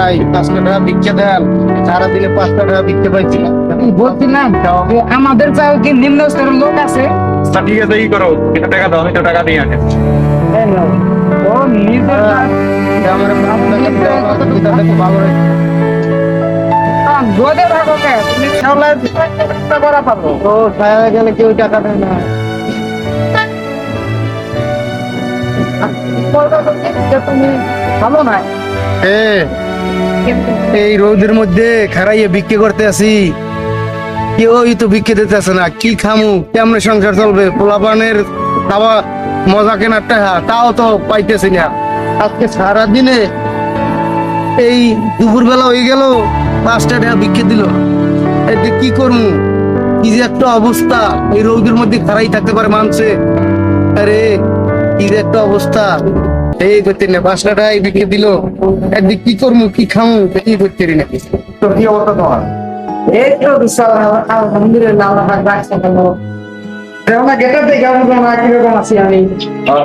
ভাই পাঁচটা টাকা ভিক্ষা দেন। সারাদিনে পাঁচটা টাকা ভিক্ষা পাইছি বলছিলাম আমাদের চাও কি নিম্ন স্তরের লোক আছে? ঠিক আছে ই করো কিছু টাকা দাও আমি টাকা দিয়ে আনে ও নিজের আমার দিলে আমার তো ভালো হয়। রোদে থাকো কে? তুমি ছাওলা করা পারো। ও ছায়া গেলে কেউ টাকা দেয় না। তুমি ভালো নাই এ এই রোদের মধ্যে খারাইয়ে বিক্রি করতে আসি। কেউই তো বিক্রি দিতে আসে না, কি খামু? কেমনে সংসার চলবে? পোলাপানের খাওয়া মজা কেনার টাকা তাও তো পাইতেছি না। আজকে সারাদিনে এই দুপুরবেলা হয়ে গেল, পাঁচটা টাকা বিক্রি দিল। এতে কি করব কি যে একটা অবস্থা। এই রোদের মধ্যে খারাই থাকতে পারে মানছে আরে, কি যে একটা অবস্থা। এই করতে না পাঁচটা বিক্রি দিল। একদিন কি করব কি খামু এই করতে না। তো কি অবস্থা তোমার? এই তো বিশাল আলহামদুলিল্লাহ আল্লাহ রাখছে ভালো। রেওনা গেটার দেখে আমি না কীরকম আছি আমি?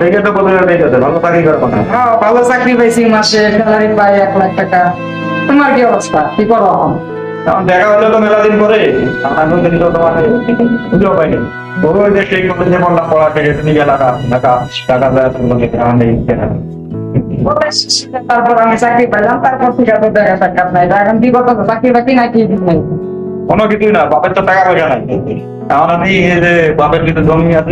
দেখে তো বলে দেখে ভালো চাকরি করব না হ্যাঁ ভালো চাকরি পাইছি মাসে স্যালারি পাই এক লাখ টাকা। তোমার কি অবস্থা? কি করো এখন? এখন দেখা হলো তো মেলা দিন পরে। আমার নতুন তো তোমার খুঁজেও পাইনি। ওই যে সেই কথা বললাম পড়া থেকে তুমি আমার নেই কেনা তারপর আমি চাকরি পাইলাম তারপর থেকে তো দেখা সাক্ষাৎ নাই। এখন কি করতে চাকরি বাকরি নাকি নাই? কোনো কিছুই না বাপের তো টাকা পয়সা নাই। এখন আমি এই যে বাপের কিছু জমি আছে।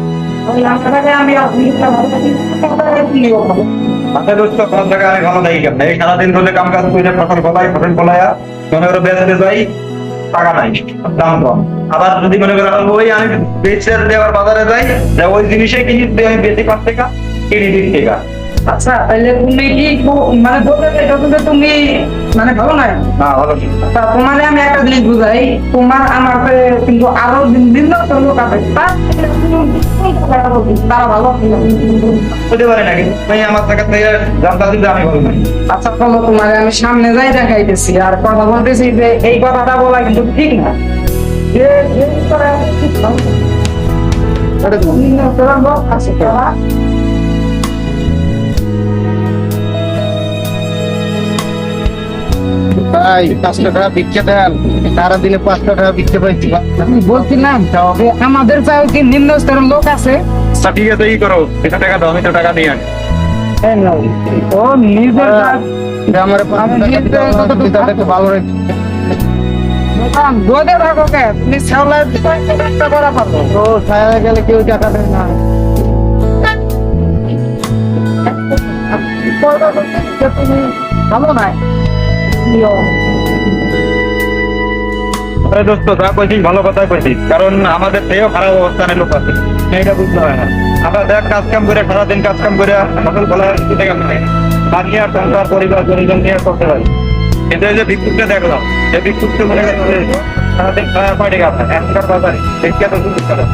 সারাদিন ধরে কাম কাজ করে ফসল ফলাই, ফসল ফলাইয়া মনে করো বেচতে যাই নাই, দাম আবার যদি মনে করো ওই আমি বেচে দেওয়ার বাজারে যাই ওই জিনিসে কিনি আমি বেশি পাঁচ কিনি দিন আচ্ছা তাহলে তুমি কি মানে বলতে যে তুমি মানে ভালো নাই না ভালো তা তোমারে আমি একটা জিনিস বুঝাই তোমার আমার কিন্তু আরও বিভিন্ন লোক আছে। তার ভালো হতে পারে নাকি? তুমি আমার টাকা থেকে জানতা দিলে আমি ভালো নাই আচ্ছা চলো তোমারে আমি সামনে যাই দেখাইতেছি আর কথা বলতেছি যে এই কথাটা বলা কিন্তু ঠিক না। যে যে এটা আছে তারা। ভাই পাঁচটা টাকা ভিক্ষা দেন। তারা সারাদিনে পাঁচটা টাকা ভিক্ষা পাইছি। আমি বলছিলাম যে আমাদের চাও কি নিম্ন স্তরের লোক আছে? ঠিক আছে ই করো কিছু টাকা দাও আমি তো টাকা দিয়ে আনি ও নিজের আমার দিলে আমার ভালো হয়। দোকান থাকো কে? তুমি ছাওলা করা পারো। ও ছায়া গেলে কেউ টাকা দেয় না। ভালো নাই। আরে দোস্ত যা কইছিস ভালো কথাই কইছিস। কারণ আমাদের থেকেও খারাপ অবস্থানে লোক আছে। এটা বুঝতে হয় না আমরা দেখ কাজ কাম করে সারাদিন কাজ কাম করে ফসল ফলা কিছু টাকা পাই বানিয়ে আর সংসার পরিবার পরিজন নিয়ে করতে পারি। কিন্তু এই যে ভিক্ষুকটা দেখলাম যে ভিক্ষুকটা মনে করছে সারাদিন খাওয়া পাই টাকা পায় এখনকার বাজারে দেখতে তো করে